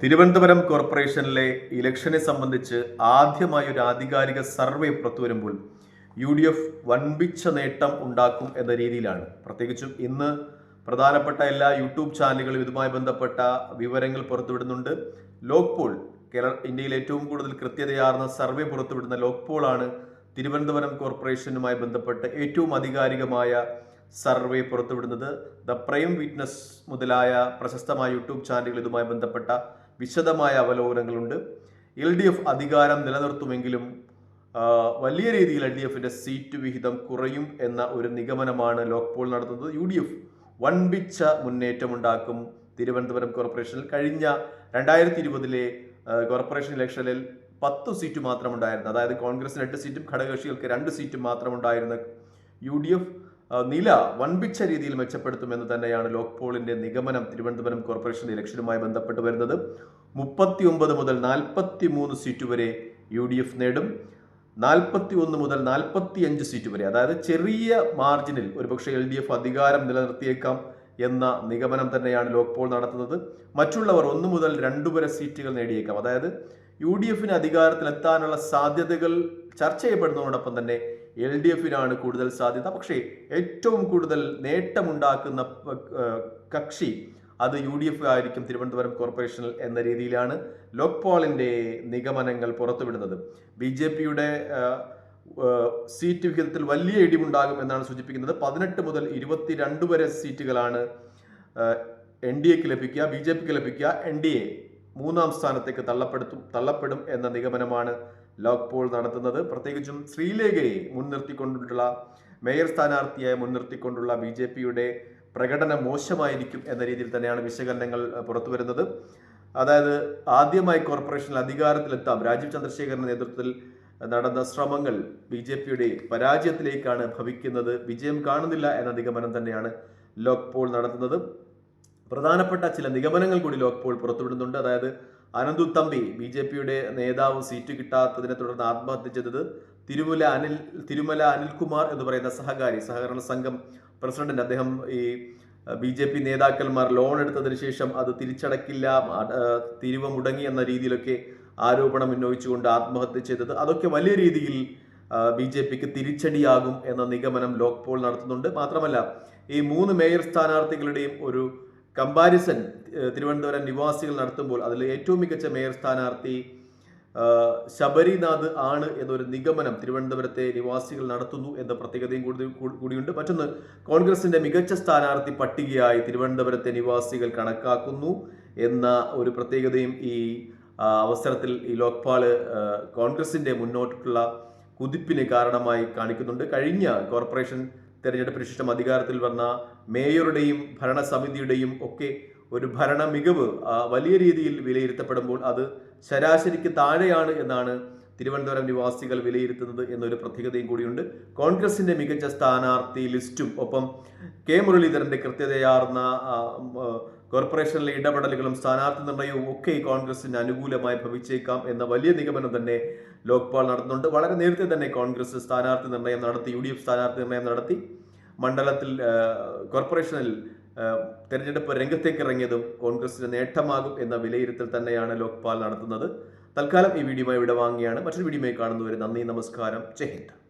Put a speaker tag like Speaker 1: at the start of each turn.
Speaker 1: തിരുവനന്തപുരം കോർപ്പറേഷനിലെ ഇലക്ഷനെ സംബന്ധിച്ച് ആദ്യമായി ഒരു ആധികാരിക സർവേ പുറത്തുവരുമ്പോൾ യു ഡി എഫ് വൻപിച്ച നേട്ടം ഉണ്ടാക്കും എന്ന രീതിയിലാണ്. പ്രത്യേകിച്ചും ഇന്ന് പ്രധാനപ്പെട്ട എല്ലാ യൂട്യൂബ് ചാനലുകളും ഇതുമായി ബന്ധപ്പെട്ട വിവരങ്ങൾ പുറത്തുവിടുന്നുണ്ട്. ലോക് പോൾ കേരള ഇന്ത്യയിൽ ഏറ്റവും കൂടുതൽ കൃത്യതയാർന്ന സർവേ പുറത്തുവിടുന്ന ലോക് പോളാണ് തിരുവനന്തപുരം കോർപ്പറേഷനുമായി ബന്ധപ്പെട്ട് ഏറ്റവും ആധികാരികമായ സർവേ പുറത്തുവിടുന്നത്. ദ പ്രൈം വിറ്റ്നസ് മുതലായ പ്രശസ്തമായ യൂട്യൂബ് ചാനലുകൾ ഇതുമായി ബന്ധപ്പെട്ട വിശദമായ അവലോകനങ്ങളുണ്ട്. എൽ ഡി എഫ് അധികാരം നിലനിർത്തുമെങ്കിലും വലിയ രീതിയിൽ എൽ ഡി എഫിന്റെ സീറ്റ് വിഹിതം കുറയും എന്ന ഒരു നിഗമനമാണ് ലോക്പോൾ നടത്തുന്നത്. യു ഡി എഫ് വൻപിച്ച മുന്നേറ്റമുണ്ടാക്കും തിരുവനന്തപുരം കോർപ്പറേഷനിൽ. കഴിഞ്ഞ രണ്ടായിരത്തി ഇരുപതിലെ കോർപ്പറേഷൻ ഇലക്ഷനിൽ പത്ത് സീറ്റ് മാത്രമുണ്ടായിരുന്നു. അതായത് കോൺഗ്രസിന് എട്ട് സീറ്റും ഘടകകക്ഷികൾക്ക് രണ്ട് സീറ്റും മാത്രമുണ്ടായിരുന്ന യു ഡി എഫ് നില വൻപിച്ച രീതിയിൽ മെച്ചപ്പെടുത്തുമെന്ന് തന്നെയാണ് ലോക് പോളിന്റെ നിഗമനം. തിരുവനന്തപുരം കോർപ്പറേഷൻ ഇലക്ഷനുമായി ബന്ധപ്പെട്ട് വരുന്നത് മുപ്പത്തി ഒമ്പത് മുതൽ നാൽപ്പത്തി മൂന്ന് സീറ്റ് വരെ യു ഡി എഫ് നേടും. നാൽപ്പത്തി ഒന്ന് മുതൽ നാൽപ്പത്തി അഞ്ച് സീറ്റ് വരെ. അതായത് ചെറിയ മാർജിനിൽ ഒരുപക്ഷെ എൽ ഡി എഫ് അധികാരം നിലനിർത്തിയേക്കാം എന്ന നിഗമനം തന്നെയാണ് ലോക്പോൾ നടത്തുന്നത്. മറ്റുള്ളവർ ഒന്ന് മുതൽ രണ്ടു വരെ സീറ്റുകൾ നേടിയേക്കാം. അതായത് യു ഡി എഫിന് അധികാരത്തിലെത്താനുള്ള സാധ്യതകൾ ചർച്ച ചെയ്യപ്പെടുന്നതോടൊപ്പം തന്നെ എൽ ഡി എഫിനാണ് കൂടുതൽ സാധ്യത. പക്ഷേ ഏറ്റവും കൂടുതൽ നേട്ടമുണ്ടാക്കുന്ന കക്ഷി അത് യു ഡി എഫ് ആയിരിക്കും തിരുവനന്തപുരം കോർപ്പറേഷനിൽ എന്ന രീതിയിലാണ് ലോക്പാളിന്റെ നിഗമനങ്ങൾ പുറത്തുവിടുന്നത്. ബി ജെ പിയുടെ സീറ്റ് വിഹിതത്തിൽ വലിയ ഇടിവുണ്ടാകും എന്നാണ് സൂചിപ്പിക്കുന്നത്. പതിനെട്ട് മുതൽ ഇരുപത്തിരണ്ട് വരെ സീറ്റുകളാണ് എൻ ഡി എക്ക് ലഭിക്കുക ബി ജെ പിക്ക് ലഭിക്കുക. എൻ ഡി എ മൂന്നാം സ്ഥാനത്തേക്ക് തള്ളപ്പെടുത്തും തള്ളപ്പെടും എന്ന നിഗമനമാണ് ലോക് പോൾ നടത്തുന്നത്. പ്രത്യേകിച്ചും ശ്രീലേഖയെ മുൻനിർത്തിക്കൊണ്ടുള്ള മേയർ സ്ഥാനാർത്ഥിയായി മുൻനിർത്തിക്കൊണ്ടുള്ള ബി ജെ പിയുടെ പ്രകടനം മോശമായിരിക്കും എന്ന രീതിയിൽ തന്നെയാണ് വിശകലനങ്ങൾ പുറത്തു പുറത്തുവരുന്നത്. അതായത് ആദ്യമായി കോർപ്പറേഷനിൽ അധികാരത്തിലെത്താം രാജീവ് ചന്ദ്രശേഖരന്റെ നേതൃത്വത്തിൽ നടന്ന ശ്രമങ്ങൾ ബി ജെ പിയുടെ പരാജയത്തിലേക്കാണ് ഭവിക്കുന്നത്. വിജയം കാണുന്നില്ല എന്ന നിഗമനം തന്നെയാണ് ലോക് പോൾ നടത്തുന്നത്. പ്രധാനപ്പെട്ട ചില നിഗമനങ്ങൾ കൂടി ലോക് പോൾ പുറത്തുവിടുന്നുണ്ട്. അതായത് അനന്തു തമ്പി ബി ജെ പിയുടെ നേതാവ് സീറ്റ് കിട്ടാത്തതിനെ തുടർന്ന് ആത്മഹത്യ ചെയ്തത് തിരുമല അനിൽ തിരുമല അനിൽകുമാർ എന്ന് പറയുന്ന സഹകാരി സഹകരണ സംഘം പ്രസിഡന്റ് അദ്ദേഹം ഈ ബി ജെ പി നേതാക്കന്മാർ ലോൺ എടുത്തതിന് ശേഷം അത് തിരിച്ചടക്കില്ല തിരിവ് മുടങ്ങി എന്ന രീതിയിലൊക്കെ ആരോപണം ഉന്നയിച്ചുകൊണ്ട് ആത്മഹത്യ ചെയ്തത്. അതൊക്കെ വലിയ രീതിയിൽ ബി ജെ പിക്ക് തിരിച്ചടിയാകും എന്ന നിഗമനം ലോക്പോൾ നടത്തുന്നുണ്ട്. മാത്രമല്ല ഈ മൂന്ന് മേയർ സ്ഥാനാർത്ഥികളുടെയും ഒരു കമ്പാരിസൺ തിരുവനന്തപുരം നിവാസികൾ നടത്തുമ്പോൾ അതിൽ ഏറ്റവും മികച്ച മേയർ സ്ഥാനാർത്ഥി ശബരിനാഥ് ആണ് എന്നൊരു നിഗമനം തിരുവനന്തപുരത്തെ നിവാസികൾ നടത്തുന്നു എന്ന പ്രത്യേകതയും കൂടി കൂടിയുണ്ട്. മറ്റൊന്ന് കോൺഗ്രസിന്റെ മികച്ച സ്ഥാനാർത്ഥി പട്ടികയായി തിരുവനന്തപുരത്തെ നിവാസികൾ കണക്കാക്കുന്നു എന്ന ഒരു പ്രത്യേകതയും ഈ അവസരത്തിൽ ഈ ലോക്പാൽ കോൺഗ്രസിന്റെ മുന്നോട്ടുള്ള കുതിപ്പിന് കാരണമായി കാണിക്കുന്നുണ്ട്. കഴിഞ്ഞ കോർപ്പറേഷൻ തെരഞ്ഞെടുപ്പിന് ശേഷം അധികാരത്തിൽ വന്ന മേയറുടെയും ഭരണസമിതിയുടെയും ഒക്കെ ഒരു ഭരണ മികവ് വലിയ രീതിയിൽ വിലയിരുത്തപ്പെടുമ്പോൾ അത് ശരാശരിക്ക് താഴെയാണ് എന്നാണ് തിരുവനന്തപുരം നിവാസികൾ വിലയിരുത്തുന്നത് എന്നൊരു പ്രത്യേകതയും കൂടിയുണ്ട്. കോൺഗ്രസിന്റെ മികച്ച സ്ഥാനാർത്ഥി ലിസ്റ്റും ഒപ്പം കെ മുരളീധരന്റെ കൃത്യതയാർന്ന കോർപ്പറേഷനിലെ ഇടപെടലുകളും സ്ഥാനാർത്ഥി നിർണയവും ഒക്കെ കോൺഗ്രസിന് അനുകൂലമായി ഭവിച്ചേക്കാം എന്ന വലിയ നിഗമനം തന്നെ ലോക്പാൽ നടത്തുന്നുണ്ട്. വളരെ നേരത്തെ തന്നെ കോൺഗ്രസ് സ്ഥാനാർത്ഥി നിർണയം നടത്തി യു ഡി എഫ് സ്ഥാനാർത്ഥി നിർണയം നടത്തി. മണ്ഡലത്തിൽ കോർപ്പറേഷനിൽ തെരഞ്ഞെടുപ്പ് രംഗത്തേക്ക് ഇറങ്ങിയതും കോൺഗ്രസിന് നേട്ടമാകും എന്ന വിലയിരുത്തൽ തന്നെയാണ് ലോക്പാൽ നടത്തുന്നത്. തൽക്കാലം ഈ വീഡിയോയുമായി വിടവാങ്ങുകയാണ് മറ്റൊരു വീഡിയോയുമായി കാണുന്നവരെ നന്ദി നമസ്കാരം. ജയ്